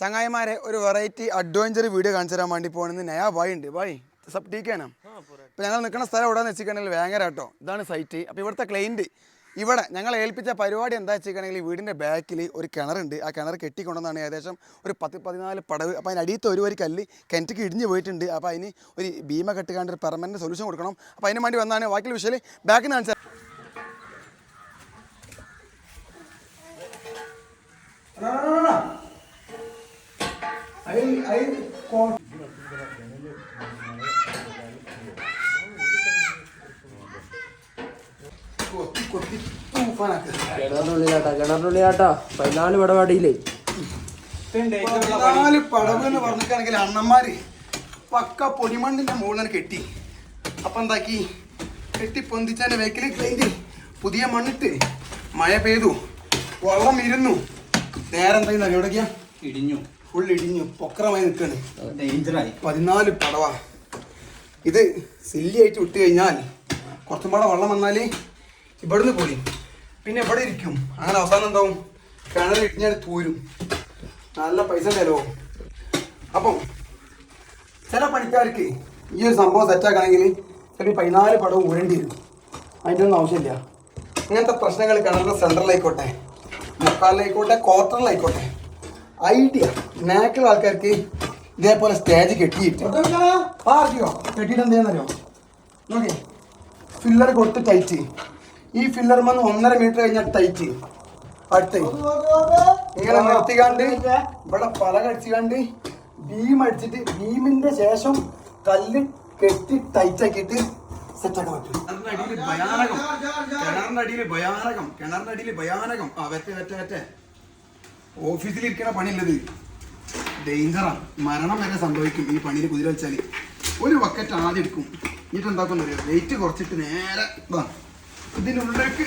ചങ്ങായിമാരെ ഒരു variety adventure video കാണിച്ചു തരാൻ വേണ്ടി പോകണമെന്ന് നയാ ബായ് ഉണ്ട്. ബായ് സബ് ടീക്കാണ് ഇപ്പം ഞങ്ങൾ നിൽക്കുന്ന സ്ഥലം എവിടെയെന്ന് വെച്ചിട്ടുണ്ടെങ്കിൽ വേങ്ങര കേട്ടോ. ഇതാണ് സൈറ്റ് അപ്പോൾ ഇവിടുത്തെ ക്ലൈന്റ് ഇവിടെ ഞങ്ങൾ ഏൽപ്പിച്ച പരിപാടി എന്താ വെച്ചിട്ടുണ്ടെങ്കിൽ വീടിന്റെ ബാക്കിൽ ഒരു കിണറുണ്ട് ആ കിണർ കെട്ടിക്കൊണ്ടെന്നാണ് ഏകദേശം ഒരു പത്ത് പതിനാല് പടവ്. അപ്പോൾ അതിന് അടിയത്തെ ഒരു വരി കല്ല് കിണറ്റിക്ക് ഇടിഞ്ഞ് പോയിട്ടുണ്ട്. അപ്പോൾ അതിന് ഒരു ഭീമ കെട്ടുകാണ്ട് ഒരു പെർമനന്റ് സൊല്യൂഷൻ കൊടുക്കണം. അപ്പോൾ അതിന് വേണ്ടി വന്നാണ് ബാക്കിൽ വിഷയം ബാക്കിൽ നിന്ന് കാണിച്ചാൽ കിണറിനുള്ളിലാട്ടാ കിണറിനുള്ളിലാട്ടാ. പതിനാല് പടവാടിയില്ലേ? പതിനാല് പടവ് എന്ന് പറഞ്ഞിട്ടാണെങ്കിൽ അണ്ണന്മാര് പക്ക പൊടിമണ്ണിന്റെ മുകളിൽ കെട്ടി. അപ്പൊ എന്താക്കി? കെട്ടി പൊന്തിച്ചതിന്റെ വേക്കിൽ കഴിഞ്ഞ് പുതിയ മണ്ണിട്ട് മഴ പെയ്തു. വെള്ളം ഇരുന്നു. നേരെ എന്താ എവിടേക്കാ? ഇടിഞ്ഞു. ഫുൾ ഇടിഞ്ഞു പൊക്കറമായി നിൽക്കാണ് ഡേഞ്ചറായി പതിനാല് പടവ. ഇത് സില്ലിയായിട്ട് വിട്ട് കഴിഞ്ഞാൽ കുറച്ചും പാടെ വെള്ളം വന്നാൽ ഇവിടുന്ന് പോയി പിന്നെ ഇവിടെ ഇരിക്കും. അങ്ങനെ അവസാനം എന്താവും? കിണർ ഇടിഞ്ഞാൽ തൂരും. നല്ല പൈസ തരുമോ അപ്പം ചില പണിക്കാർക്ക് ഈ ഒരു സംഭവം സെറ്റാക്കണമെങ്കിൽ ചില പതിനാല് പടവും ഊരേണ്ടി വരും. അതിന്റെ ഒന്നും ആവശ്യമില്ല. ഇങ്ങനത്തെ പ്രശ്നങ്ങൾ കിണറിന്റെ സെൻട്രലായിക്കോട്ടെ മുക്കാലിലായിക്കോട്ടെ ക്വാർട്ടറിലായിക്കോട്ടെ ഐഡിയ നാക്കുള്ള ആൾക്കാർക്ക് ഇതേപോലെ സ്റ്റേജ് കെട്ടിയിട്ട് ആർക്കോ കെട്ടിയിട്ട് എന്ത് ചെയ്യാന്നറിയോ? നോക്കേ ഫില്ലർ കൊടുത്ത് ടൈറ്റ് ഈ ഫില്ലർ വന്ന് ഒന്നര മീറ്റർ കഴിഞ്ഞാൽ ടൈറ്റ് അടുത്ത്. ഇങ്ങനെ നിർത്തിക്കാണ്ട് ഇവിടെ പല കടിച്ചുകാണ്ട് ബീം അടിച്ചിട്ട് ബീമിന്റെ ശേഷം കല്ല് കെട്ടി ടൈറ്റ് ആക്കിയിട്ട് സെറ്റ് ആക്കാൻ പറ്റും. കിണറിന്റെ ഭയാനകം. കിണറിന്റെ അടിയിൽ ഭയാനകം. കിണറിന്റെ അടിയിൽ ഭയാനകം. ആ വെറ്റ വെറ്റ വെറ്റ ഓഫീസിലിരിക്കണ പണിയുള്ളത് ഡേഞ്ചറാണ് മരണം വരെ സംഭവിക്കും ഈ പണിയിൽ കുതിര വെച്ചാൽ ഒരു ബക്കറ്റ് ആദ്യം എടുക്കും. എന്നിട്ട് എന്താക്കും അറിയാം? വെയിറ്റ് കുറച്ചിട്ട് നേരെ ഇതാ. ഇതിനുള്ളിലേക്ക്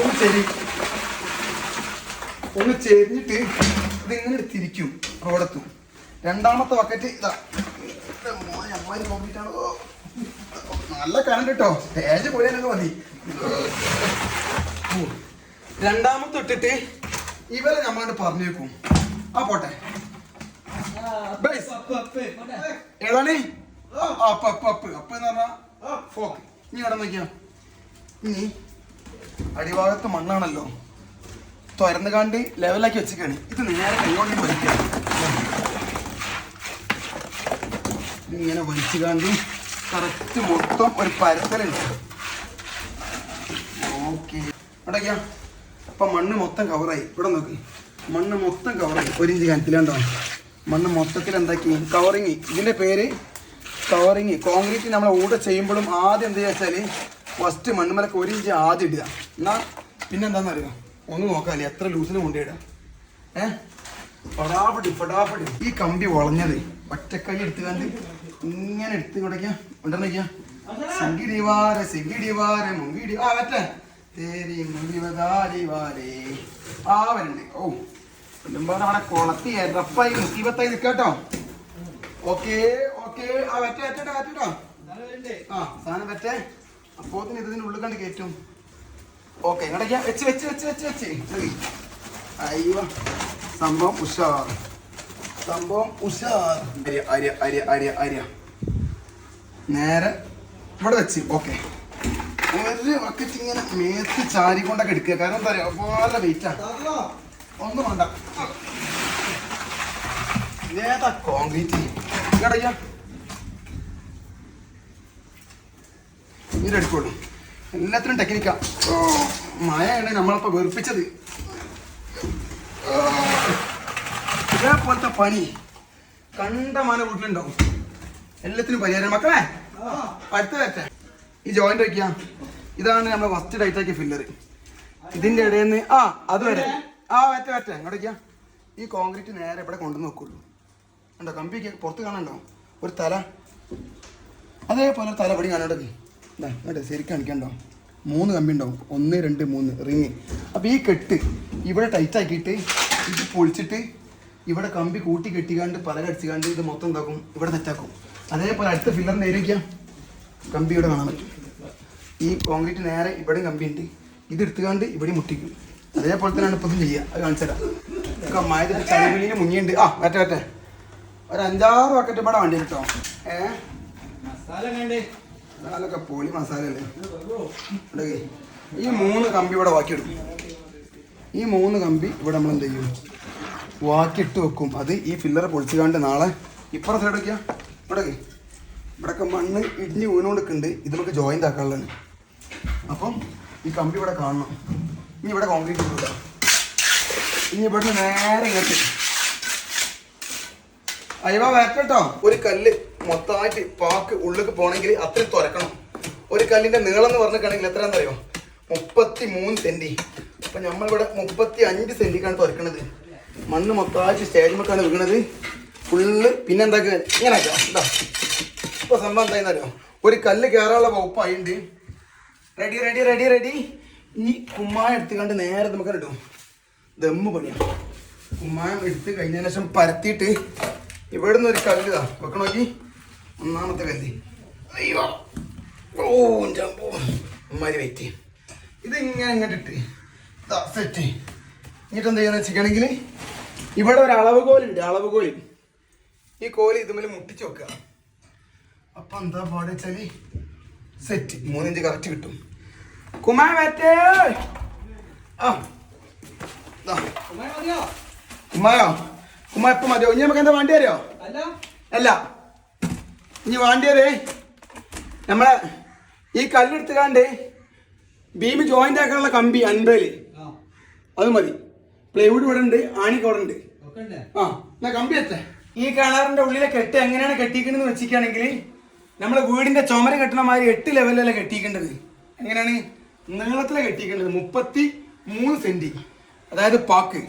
ഒന്ന് ചെരി. ഒന്ന് ചെരിഞ്ഞിട്ട് ഇതിങ്ങനെ തിരിക്കും റോഡെത്തും. രണ്ടാമത്തെ ബക്കറ്റ് ഇതാ. നല്ല കറണ്ട് കേട്ടോ സ്റ്റേജ് പോയാലൊക്കെ മതി. രണ്ടാമത്തെ ഇട്ടിട്ട് ഇവരെ നമ്മളോട് പറഞ്ഞു വെക്കും ആ പോട്ടെ. ബേസ്. ഏതാണ് അപ്പ് അപ്പ് അപ്പ് അപ്പ് എന്ന് പറഞ്ഞാ ഫോക്ക് നീ ഇവിടെ നോക്കിയാ. ഇനി അടിഭാഗത്ത് മണ്ണാണല്ലോ. തുരന്ന് കാണ്ടി ലെവലാക്കി വെച്ചിക്കാണ് ഇത് നേരെ കൈകൊണ്ട് വലിക്കുക. ഇങ്ങനെ വലിച്ചു കാണ്ടി കറക്റ്റ് മൊത്തം ഒരു പരത്തലുണ്ട്. ഓക്കെ അപ്പൊ മണ്ണ് മൊത്തം കവറായി ഇവിടെ നോക്ക്. മണ്ണ് മൊത്തം കവറായി ഒരു ഇഞ്ച് കനത്തിലാണ്ടോ മണ്ണ് മൊത്തത്തിൽ എന്താക്കി? കവറിങ്. ഇതിന്റെ പേര് കവറിങ്. കോൺക്രീറ്റ് നമ്മൾ ഊടെ ചെയ്യുമ്പോഴും ആദ്യം എന്താ വെച്ചാൽ ഫസ്റ്റ് മണ്ണുമലക്ക് ഒരു ഇഞ്ച് ആദ്യം ഇടുക. എന്നാ പിന്നെന്താന്ന് അറിയാം? ഒന്ന് നോക്കാല്ലേ? എത്ര ലൂസിന് കൊണ്ടിടാം ഏഹ് ഫടാഫടി ഫടാഫടി ഈ കമ്പി വളഞ്ഞത് ഒറ്റക്കൈ എടുത്തുകാണ്ട് ഇങ്ങനെ എടുത്ത് കൊടുക്കാം ഉണ്ടെന്നൊക്കെയാ സിഗിടിവാര സിഗിടിവാര മുങ്കിടി ആ പറ്റേ തേരി മുങ്കിവതാരിവാരേ ആ വരുന്നുണ്ട്. ഓ. കൊല്ലുമ്പോൾ അവിടെ കൊളത്തി മുസീബത്തായി നിൽക്കാട്ടോ ഓക്കേ ഓക്കേ. ആ പറ്റട്ടോ ആ സാധനം പറ്റേ അപ്പോത്തിന് ഇതിന്റെ ഉള്ളിൽ കണ്ട് കയറ്റും. ഓക്കെ ഇങ്ങോട്ടേക്ക് വെച്ച് വെച്ച് വെച്ച് വെച്ച് വെച്ച്. അയ്യോ സംഭവം ഉഷാർ. സംഭവം ഉഷാർ. അരിയ അരിയ അരിയ അരിയ നേരെ ഇവിടെ വെച്ച്. ഓക്കെ. ഒരു ബക്കറ്റ് ഇങ്ങനെ മേത്ത് ചാരിക്കൊണ്ടൊക്കെ എടുക്കുക. കാരണം എന്താ പറയുക വളരെ വെയിറ്റാ ഒന്നും വേണ്ട. ഏതാ കോൺക്രീറ്റ് ഇങ്ങടയ്യ നീരെടുക്കുള്ളൂ എല്ലാത്തിനും ടെക്നിക്കാ മഴയാണ് നമ്മളപ്പോ വെറുപ്പിച്ചത്. ഇതേപോലത്തെ പണി കണ്ടമാന വീട്ടിലുണ്ടാവും. എല്ലാത്തിനും പരിഹാരം. മക്കളെ അടുത്ത വെറ്റ ഈ ജോയിന്റ് വയ്ക്കുക ഇതാണ് നമ്മുടെ ഫസ്റ്റ് ഡൈറ്റാക്കിയ ഫില്ലർ ഇതിന്റെ ഇടയിൽ നിന്ന് ആ അത് വരെ ആ വെറ്റ വെറ്റ ഇങ്ങോട്ട് ഈ കോൺക്രീറ്റ് നേരെ ഇവിടെ കൊണ്ടു നോക്കുള്ളൂ ഉണ്ടോ കമ്പിക്ക് പുറത്ത് കാണണ്ടോ ഒരു തല. അതേപോലെ തല പടി കാണേണ്ടത് ഇതാ ഇങ്ങോട്ട് ശരിക്കും കാണിക്കണ്ടോ? മൂന്ന് കമ്പി ഉണ്ടാവും. ഒന്ന് രണ്ട് മൂന്ന്. റിങ്. അപ്പോൾ ഈ കെട്ട് ഇവിടെ ടൈറ്റ് ആക്കിയിട്ട് ഇത് പൊളിച്ചിട്ട് ഇവിടെ കമ്പി കൂട്ടി കെട്ടിക്കാണ്ട് പല കടിച്ചുകാണ്ട് ഇത് മൊത്തം എന്താക്കും ഇവിടെ തെറ്റാക്കും അതേപോലെ അടുത്ത ഫില്ലർ നേരിക്കാം കമ്പി ഇവിടെ കാണാൻ പറ്റും. ഈ കോൺക്രീറ്റ് നേരെ ഇവിടെയും കമ്പി ഉണ്ട് ഇത് എടുത്തുകാണ്ട് ഇവിടെ മുട്ടിക്കും. അതേപോലെ തന്നെയാണ് ഇപ്പം ചെയ്യുക അത് കാണിച്ചു തരാം. മഴ ചളിവിളിയിൽ മുങ്ങിയുണ്ട്. ആ വരട്ടെ വരട്ടെ. ഒരു അഞ്ചാറ് ബക്കറ്റ് ഇവിടെ വണ്ടി കിട്ടോ ഏഹ് മസാലൊക്കെ പോളി മസാല അല്ലേ ഈ മൂന്ന് കമ്പി ഇവിടെ വാക്കിയിടും. ഈ മൂന്ന് കമ്പി ഇവിടെ നമ്മൾ എന്ത് ചെയ്യും? വാക്കിയിട്ട് വെക്കും. അത് ഈ ഫില്ലർ പൊളിച്ചു കാണ്ട് നാളെ ഇപ്പുറത്തെ സൈഡ് വയ്ക്കുക ഇവിടെ ഇവിടെയൊക്കെ മണ്ണ് ഇടിഞ്ഞ് വീണുകൊടുക്കുന്നുണ്ട് ഇത് നമുക്ക് ജോയിന്റ് ആക്കാനുള്ളതാണ്. അപ്പം ഈ കമ്പി ഇവിടെ കാണണം. ഇനി ഇവിടെ കോൺക്രീറ്റ് ഇടില്ല ഇനി ഇവിടുന്ന് നേരെ ഇങ്ങോട്ട്. അയവ വരട്ടോ ഒരു കല്ല് മൊത്തമായിട്ട് പാക്ക് ഉള്ളിലേക്ക് പോകണമെങ്കിൽ അത്രയും തുറക്കണം ഒരു കല്ലിന്റെ നീളം എന്ന് പറഞ്ഞിട്ടാണെങ്കിൽ എത്ര അറിയോ മുപ്പത്തി മൂന്ന് സെന്റി അപ്പൊ നമ്മളിവിടെ മുപ്പത്തി അഞ്ച് സെന്റിക്കാണ് തുറക്കണത് മണ്ണ് മൊത്തമായിട്ട് സ്റ്റേജിമൊക്കെയാണ് വീണത്. ഫുള്ള് പിന്നെ എന്താക്കുക ഇങ്ങനെ എന്താ ഇപ്പൊ സംഭവം എന്തായെന്നറിയോ ഒരു കല്ല് കയറാനുള്ള വകുപ്പായിട്ടുണ്ട്. റെഡി റെഡി റെഡി റെഡി ഈ കുമ്മായ എടുത്തുകൊണ്ട് നേരെ നമുക്ക് ഇടും. ദമ്മ് പണിയാണ് കുമ്മായം എടുത്ത് കഴിഞ്ഞതിന് ശേഷം പരത്തിയിട്ട് ഇവിടുന്ന് ഒരു കല്ല് ഇതാ വെക്കണ നോക്കി? ഒന്നാമത്തെ കല്ല്. അയ്യോ ഓ. അമ്മാരി വെയിറ്റ് ഇത് ഇങ്ങനെ ഇങ്ങോട്ട് ഇട്ട് ഇതാ സെറ്റ് എന്നിട്ട് എന്താ ചെയ്യുന്നത് വെച്ചിട്ടുണ്ടെങ്കിൽ ഇവിടെ ഒരു അളവ് കോലുണ്ട് അളവ് കോൽ ഈ കോൽ ഇതുമേൽ മുട്ടിച്ച് വെക്കുക. അപ്പൊ എന്താ പാട് വെച്ചാൽ സെറ്റ് മൂന്നിഞ്ച് കറക്റ്റ് കിട്ടും. കുമാര മറ്റേ ആ. കുമായോ കുമാ ഇപ്പൊ മതിയോ? ഇനി നമുക്ക് എന്താ വണ്ടി തരുമോ അല്ല. ഇനി വണ്ടി തരേ നമ്മളെ ഈ കല്ലെടുത്തുകാണ്ട് ബീം ജോയിന്റ് ആക്കാനുള്ള കമ്പി അൻപതിൽ. അത് മതി. പ്ലൈവുഡ് ഇവിടെ ഉണ്ട് ആണിക്ക് അവിടെ ഉണ്ട്. ആ എന്നാ കമ്പി എത്തേ. ഈ കിണറിന്റെ ഉള്ളിലെ കെട്ട് എങ്ങനെയാണ് കെട്ടിക്കണെന്ന് വെച്ചിരിക്കുകയാണെങ്കിൽ നമ്മളെ വീടിന്റെ ചുമര കെട്ടണ മാതിരി എട്ട് ലെവലിലല്ല കെട്ടിക്കേണ്ടത് എങ്ങനെയാണ്? നീളത്തിലെ കെട്ടിക്കേണ്ടത് മുപ്പത്തി മൂന്ന് സെന്റി അതായത് പാക്ക്.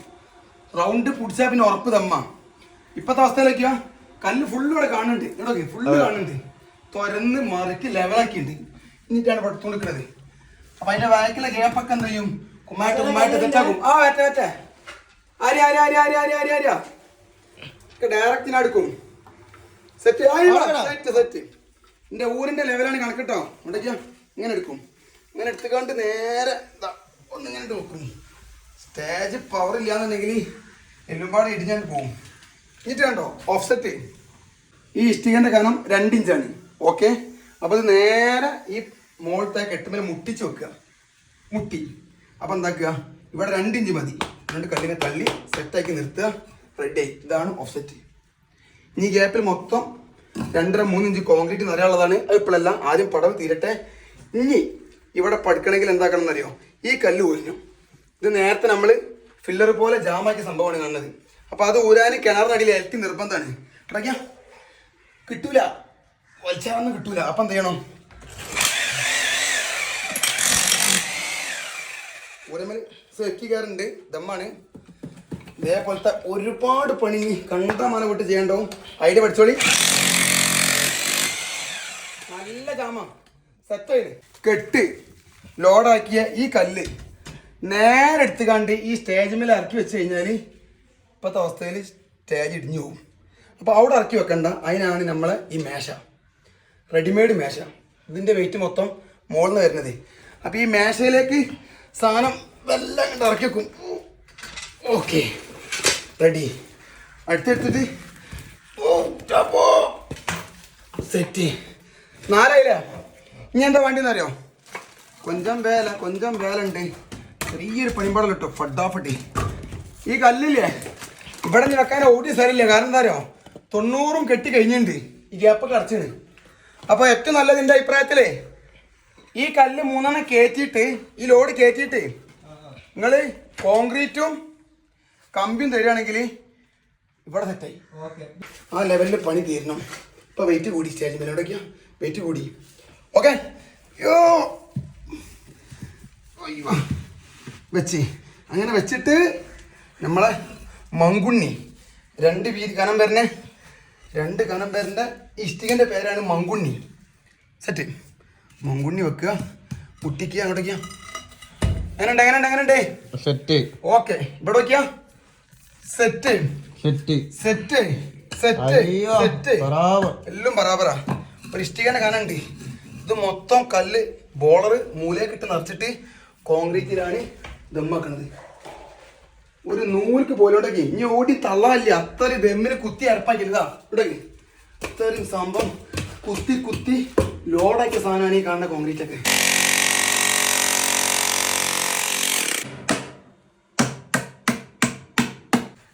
റൗണ്ട് പിടിച്ചാൽ പിന്നെ ഉറപ്പ് തമ്മ. ഇപ്പത്തെ അവസ്ഥയിലേക്കാ കല്ല് ഫുള്ള് ഇവിടെ കാണുന്നുണ്ട്. ഇവിടെ ഫുള്ള് കാണുന്നുണ്ട്. തുരന്ന് മറിക്ക് ലെവലാക്കിയിട്ടുണ്ട് എന്നിട്ടാണ് ഇവിടെ കൊടുക്കുന്നത് അപ്പൊ അതിന്റെ വാക്കിലെ ഗ്യാപ്പൊക്കെ എന്ത് ചെയ്യും? കുമ്മായിട്ട് കുമ്മായിട്ട് തെറ്റാക്കും ആ വേറ്റ വേറ്റ ആരി ആരി ആരി ആരി ആരി ആരി ആര്യ. ഡയറക്റ്റിന് അടുക്കും സെറ്റ് സെറ്റ് സെറ്റ് എന്റെ ഊരിന്റെ ലെവലാണ് കണക്കിട്ടോ ഉണ്ടെങ്കിയാ ഇങ്ങനെ എടുക്കും. ഇങ്ങനെ എടുത്തുകൊണ്ട് നേരെ ഒന്നിങ്ങനെ നോക്കും സ്റ്റേജ് പവർ ഇല്ലാന്നുണ്ടെങ്കിൽ എല്ലുംപാട് ഇടിഞ്ഞാൽ പോകും എന്നിട്ട് കണ്ടോ? ഓഫ്സെറ്റ് ഈ ഇഷ്ടികന്റെ കനം രണ്ട് ഇഞ്ചാണ് ഓക്കെ അപ്പൊ ഇത് നേരെ ഈ മോളത്തെ കെട്ടുമ്പോൾ മുട്ടിച്ച് വെക്കുക. മുട്ടി. അപ്പൊ എന്താക്കുക? ഇവിടെ രണ്ട് ഇഞ്ച് മതി. രണ്ട് കല്ലിനെ തള്ളി സെറ്റാക്കി നിർത്തുക. റെഡി ആയി ഇതാണ് ഓഫ്സെറ്റ് ഇനി ഗ്യാപ്പിൽ മൊത്തം രണ്ടര മൂന്ന് ഇഞ്ച് കോൺക്രീറ്റ് നിറയാനുള്ളതാണ് അത് ഇപ്പോഴല്ല ആദ്യം പടവ് തീരട്ടെ. ഇനി ഇവിടെ പഠിക്കണമെങ്കിൽ എന്താക്കണം എന്നറിയോ? ഈ കല്ല് ഊരിഞ്ഞു ഇത് നേരത്തെ നമ്മൾ ഫില്ലർ പോലെ ജാമാക്കിയ സംഭവമാണ് കാണുന്നത്. അപ്പൊ അത് ഊരാൻ കിണറിനടിയിൽ എൽത്തി നിർബന്ധമാണ്. ഇടയ്ക്ക കിട്ടൂല. വലിച്ചാറൊന്നും കിട്ടൂല. അപ്പൊ എന്ത് ചെയ്യണം? ഊരമൽ സെക്കിക്കാറുണ്ട് ദമ്മാണ്. ഇതേപോലത്തെ ഒരുപാട് പണി കണ്ട മന വിട്ട് ചെയ്യണ്ടോ ഐഡിയ പഠിച്ചോളി. നല്ല ജാമ. സെറ്റാണ് കെട്ട് ലോഡാക്കിയ ഈ കല്ല് നേരെ എടുത്ത് കണ്ട് ഈ സ്റ്റേജ് മേലെ ഇറക്കി വെച്ച് കഴിഞ്ഞാൽ ഇപ്പോഴത്തെ അവസ്ഥയിൽ സ്റ്റേജ് ഇടിഞ്ഞു പോകും. അപ്പോൾ അവിടെ ഇറക്കി വെക്കണ്ട. അതിനാണ് നമ്മളെ ഈ മേശ. റെഡിമെയ്ഡ് മേശ. ഇതിന്റെ വെയിറ്റ് മൊത്തം മുകളിൽ നിന്ന് വരുന്നത്. അപ്പോൾ ഈ മേശയിലേക്ക് സാധനം എല്ലാം കണ്ട് ഇറക്കി വെക്കും. ഓക്കെ റെഡി അടുത്തെടുത്തിട്ട് സെറ്റ് നാലായില്ല? ഇനി എന്താ വേണ്ടി അറിയോ? കൊഞ്ചം വേല കൊഞ്ചം വേല ഉണ്ട് ചെറിയൊരു പണിപ്പാടല്ലോ കിട്ടും ഫഡാഫട്ടി ഈ കല്ലില്ലേ? ഇവിടെ നീ വെക്കാൻ ഓടി സ്ഥലമില്ല. കാരണം എന്താ അറിയോ? തൊണ്ണൂറും കെട്ടി കഴിഞ്ഞിട്ടുണ്ട്. ഈ ഗ്യാപ്പ് അടച്ചാണ് അപ്പോൾ ഏറ്റവും നല്ലത് എന്റെ അഭിപ്രായത്തിലേ? ഈ കല്ല് മൂന്നെണ്ണം കയറ്റിയിട്ട് ഈ ലോഡ് കയറ്റിയിട്ട് നിങ്ങൾ കോൺക്രീറ്റും കമ്പിയും തരികയാണെങ്കിൽ ഇവിടെ സെറ്റായി ആ ലെവലിൽ പണി തീരണം. ഇപ്പൊ വെയിറ്റ് കൂടി സ്റ്റേജ് മേലോടൊക്കെയാ വെയിറ്റ് കൂടി. ഓക്കെ യോ അയ്യോ. വെച്ച്. അങ്ങനെ വെച്ചിട്ട് നമ്മളെ മങ്കുണ്ണി. രണ്ട് വീതി കനം വരുന്ന രണ്ട് കനം വരുന്ന ഇഷ്ടികന്റെ പേരാണ് മങ്കുണ്ണി. സെറ്റ്. മങ്കുണ്ണി വെക്കുക. കുട്ടിക്കുക അങ്ങോട്ടേക്കാ. എങ്ങനെയുണ്ട് എങ്ങനെയുണ്ട് എങ്ങനെയുണ്ട്? സെറ്റ്. ഓക്കെ. ഇവിടെ നോക്കിയാ. Set. Set. Set. Set. Set. എല്ലാം ബറാബറാ. ഒരു കനം കാണുന്നുണ്ട് ഇത് മൊത്തം കല്ല് ബോളർ മൂലയൊക്കെ ഇട്ട് നിറച്ചിട്ട് കോൺക്രീറ്റിലാണ് ദമ്മാക്കണത്. ഒരു നൂൽക്ക് പോലോണ്ടൊക്കെ ഇനി ഓടി തള്ളാല്ല അത്ര ദമ്മിന് കുത്തി അരപ്പാക്കിയതാ ഇവിടെ ഇത്രയും സംഭവം കുത്തി കുത്തി ലോഡാക്കിയ സാധനമാണ് ഈ കാണുന്ന കോൺക്രീറ്റ് ഒക്കെ.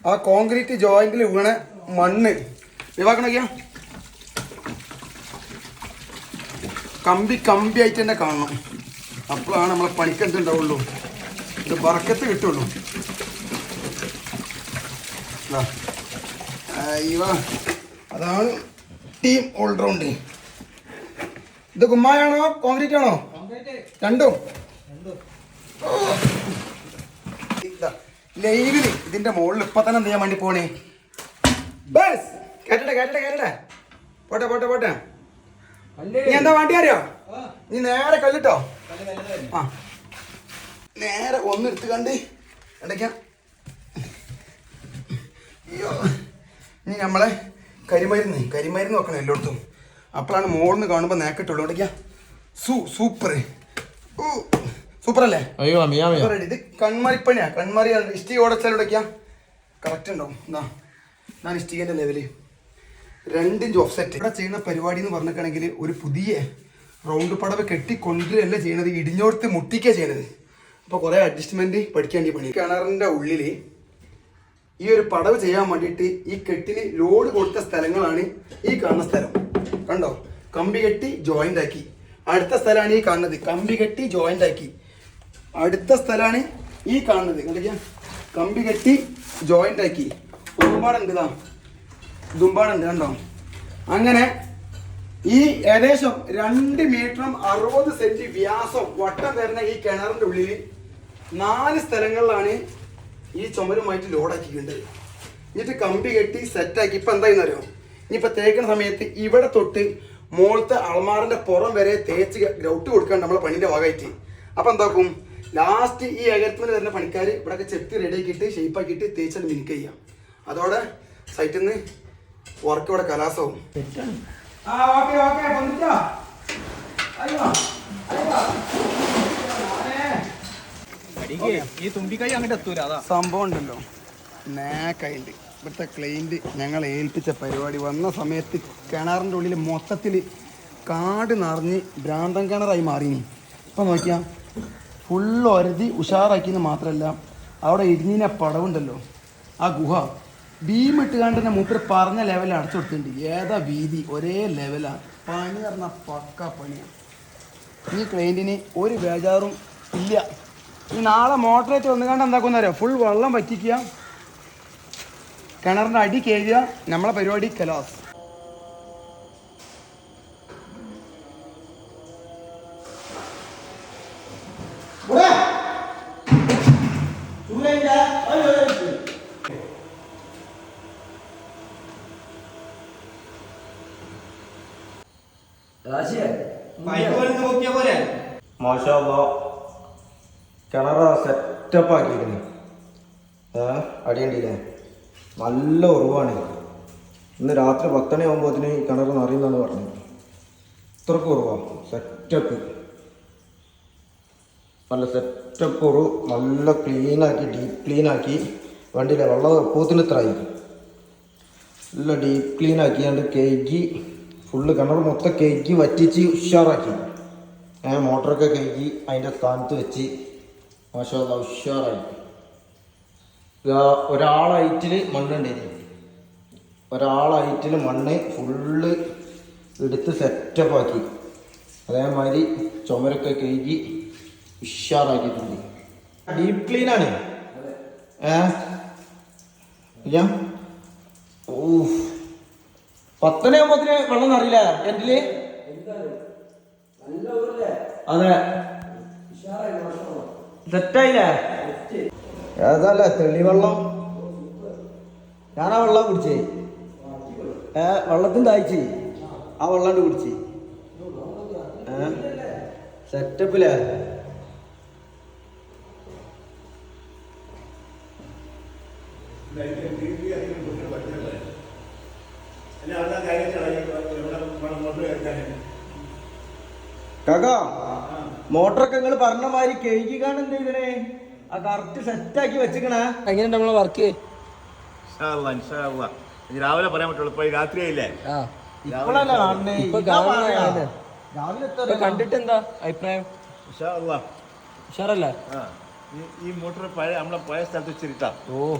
ആ കോൺക്രീറ്റ് ജോയിന്റിൽ വീണ മണ്ണ്. ഒഴിവാക്കണൊക്കെയാ കമ്പി കമ്പി ആയിട്ട് തന്നെ കാണണം. അപ്പോഴാണ് നമ്മളെ പണിക്കെന്തുണ്ടാവുള്ളൂ ഇത് വറക്കത്ത് കിട്ടുള്ളൂ. ഇവ. അതാണ് ടീം ഓൾറൗണ്ട് ഇത് കുമ്മായാണോ? കോൺക്രീറ്റ് ആണോ? രണ്ടും. ലൈവിൽ ഇതിന്റെ മുകളിൽ ഇപ്പൊ തന്നെ എന്ത് ചെയ്യാൻ വേണ്ടി പോണേ? ബസ്. കേട്ടട്ടെ കേട്ടട്ടെ കേട്ടട്ടെ പോട്ടെ പോട്ടെ പോട്ടെ. നീ എന്താ വണ്ടി അറിയോ? നീ നേരെ കല്ലിട്ടോ. ആ. നേരെ ഒന്നെടുത്ത് കണ്ട്. ഇടയ്ക്ക അയ്യോ. ഇനി നമ്മളെ കരിമരുന്ന് കരിമരുന്ന് നോക്കണം എല്ലായിടത്തും. അപ്പോഴാണ് മോളിൽ നിന്ന് കാണുമ്പോൾ നേക്കിട്ടുള്ളൂ. എന്തൊക്കെയാ? സൂ സൂപ്പർ. ഓ സൂപ്പർ അല്ലേ അയ്യോ. ഇത് കൺമറിപ്പണിയാ. കൺമറിയാണ് ഇഷ്ടിക എന്തൊക്കെയാ? കറക്റ്റ് ഉണ്ടാവും എന്താ ഞാൻ ഇഷ്ടിക്കേണ്ട ലെവൽ രണ്ടിഞ്ച് ഓഫ് സെറ്റ് ഇവിടെ ചെയ്യുന്ന പരിപാടി എന്ന് പറഞ്ഞിട്ടാണെങ്കിൽ ഒരു പുതിയ റൗണ്ട് പടവ് കെട്ടി ചെയ്യണത്? ഇടിഞ്ഞോടത്ത് മുട്ടിക്കുക ചെയ്യണത്. അപ്പോൾ കുറേ അഡ്ജസ്റ്റ്മെന്റ് പഠിക്കേണ്ടി പണി കിണറിന്റെ ഉള്ളിൽ ഈ ഒരു പടവ് ചെയ്യാൻ വേണ്ടിയിട്ട് ഈ കെട്ടിന് ലോഡ് കൊടുത്ത സ്ഥലങ്ങളാണ് ഈ കാണുന്ന സ്ഥലം. കണ്ടോ? കമ്പി കെട്ടി ജോയിന്റ് ആക്കി. അടുത്ത സ്ഥലമാണ് ഈ കാണുന്നത്. കമ്പി കെട്ടി ജോയിന്റ് ആക്കി. അടുത്ത സ്ഥലമാണ് ഈ കാണുന്നത്. കണ്ടില്ല? കമ്പി കെട്ടി ജോയിന്റ് ആക്കി. ഒരുപാടുണ്ട് ഇതാ. ദുമ്പാടുണ്ട് കണ്ടോ? അങ്ങനെ ഈ ഏകദേശം രണ്ട് മീറ്ററും അറുപത് സെന്റ് വ്യാസം വട്ടം തരുന്ന ഈ കിണറിന്റെ ഉള്ളിൽ നാല് സ്ഥലങ്ങളിലാണ് ഈ ചുമരുമായിട്ട് ലോഡാക്കിയിട്ടുണ്ട് എന്നിട്ട് കമ്പി കെട്ടി സെറ്റാക്കി. ഇപ്പൊ എന്താ അറിയോ ഇനിയിപ്പോൾ തേക്കുന്ന സമയത്ത് ഇവിടെ തൊട്ട് മോളത്തെ അളമാറിന്റെ പുറം വരെ തേച്ച് ഗ്രൗട്ട് കൊടുക്കാൻ നമ്മളെ പണിന്റെ ഭാഗമായിട്ട്. അപ്പൊ എന്താക്കും? ലാസ്റ്റ് ഈ ഏകരത്തിന് വരുന്ന പണിക്കാർ ഇവിടെ ചെത്തി റെഡിയാക്കിയിട്ട് ഷെയ്പ്പാക്കിയിട്ട് തേച്ചാൽ മിനുക്ക് ചെയ്യാം. അതോടെ സൈറ്റിൽ നിന്ന് വർക്ക് ഇവിടെ കലാസവും. ആ ഓക്കെ ഓക്കെ വന്നിട്ടോ. അയ്യോ അയ്യോ. ഈ തുമ്പിക്കൈ അങ്ങോട്ട് എത്തൂല സംഭവം ഉണ്ടല്ലോ. നാക്കായിട്ട് ഇവിടുത്തെ ക്ലൈന്റ് ഞങ്ങളെ ഏൽപ്പിച്ച പരിപാടി വന്ന സമയത്ത് കിണറിന്റെ ഉള്ളിൽ മൊത്തത്തിൽ കാട് നിറഞ്ഞ് ഭ്രാന്തൻ കിണറായി മാറിനി ഇപ്പം നോക്കിയാൽ ഫുള്ള് ഒരതി ഉഷാറാക്കിയെന്ന് മാത്രമല്ല അവിടെ ഇരിഞ്ഞിനെ പടവുണ്ടല്ലോ. ആ ഗുഹ ഭീം ഇട്ടുകാണ്ട് തന്നെ മൂപ്പര് പറഞ്ഞ ലെവലിൽ അടച്ചു കൊടുത്തിട്ടുണ്ട്. ഏതാ വീതി? ഒരേ ലെവലാണ് പണി പറഞ്ഞാൽ പക്ക പണിയാണ് ഈ ക്ലൈന്റിന് ഒരു ബേജാറും ഇല്ല. ഈ നാളെ മോട്ടറേറ്റ് കണ്ട എന്താക്കുന്ന അറിയാം ഫുൾ വെള്ളം വറ്റിക്കുക. കിണറിന്റെ അടി കയറുക നമ്മളെ പരിപാടി കലാസ്. മാഷാല്ലോ കിണറ സെറ്റപ്പ് ആക്കിയിരുന്നു ഏ അടിയണ്ടില്ലേ നല്ല ഉറവാണ്. ഇന്ന് രാത്രി പത്തണി ആകുമ്പോഴത്തേന് ഈ കിണർ നിറയുന്നാണ് പറഞ്ഞത്. ഇത്രക്ക് ഉറവാ. സെറ്റപ്പ് നല്ല സെറ്റപ്പ് ഉറു നല്ല ക്ലീനാക്കി ഡീപ്പ് ക്ലീനാക്കി വണ്ടിയിലെ വെള്ളം എപ്പോഴത്തിന് ഇത്ര ആയി നല്ല ഡീപ്പ് ക്ലീനാക്കി കണ്ട് കേക്ക് ഫുള്ള് കിണർ മൊത്തം കേക്ക് വറ്റിച്ച് ഉഷാറാക്കി. ഏ മോട്ടറൊക്കെ കയറ്റി അതിന്റെ സ്ഥാനത്ത് വെച്ച് മോശം ഉഷാറായി. ഒരാളായിട്ടിൽ മണ്ണുണ്ടായിരുന്നു ഒരാളായിട്ടിൽ മണ്ണ് ഫുള്ള് എടുത്ത് സെറ്റപ്പാക്കി. അതേമാതിരി ചുമരൊക്കെ കയറ്റി ഉഷാറാക്കിയിട്ടുണ്ട്. ഡീപ്പ് ക്ലീനാണ്. ഏ? ഓ പത്തനയാകുമ്പോത്തിന് വെള്ളം അറിയില്ല കിണറ്റിൽ? അതെ. തെറ്റായില്ലേ? ഏതല്ല തെളിവെള്ളം. ആ വെള്ളം കുടിച്ചേ. ഏ വെള്ളത്തിന് ആയിച്ച് ആ വെള്ളം കുടിച്ച്. ഏ സെറ്റപ്പില്ലേ കാക്ക മോട്ടറൊക്കെ നിങ്ങൾ പറഞ്ഞ മാതിരി കേൾക്കാണ് എന്ത് ഇതിനെ ആ കറക്റ്റ് സെറ്റാക്കി വെച്ചിക്കണേ. എങ്ങനെയുണ്ട് നമ്മളെ വർക്ക് രാവിലെ പറയാൻ പറ്റുള്ളൂ. ഇപ്പൊ ആയില്ലേ? രാത്രിയായില്ലേ ആ. ഇപ്പോഴല്ല കാണണേ ഇപ്പൊ ഇതാ കാണുന്ന പറയാ. കാണുന്നെ. രാവിലെ കണ്ടിട്ട് എന്താ അഭിപ്രായം. ഉഷാറല്ലേ? ആ. ഈ- ഈ മോട്ടർ പഴയ നമ്മളെ പഴയ സ്ഥലത്ത് വെച്ചിരിക്കാം. ഓ.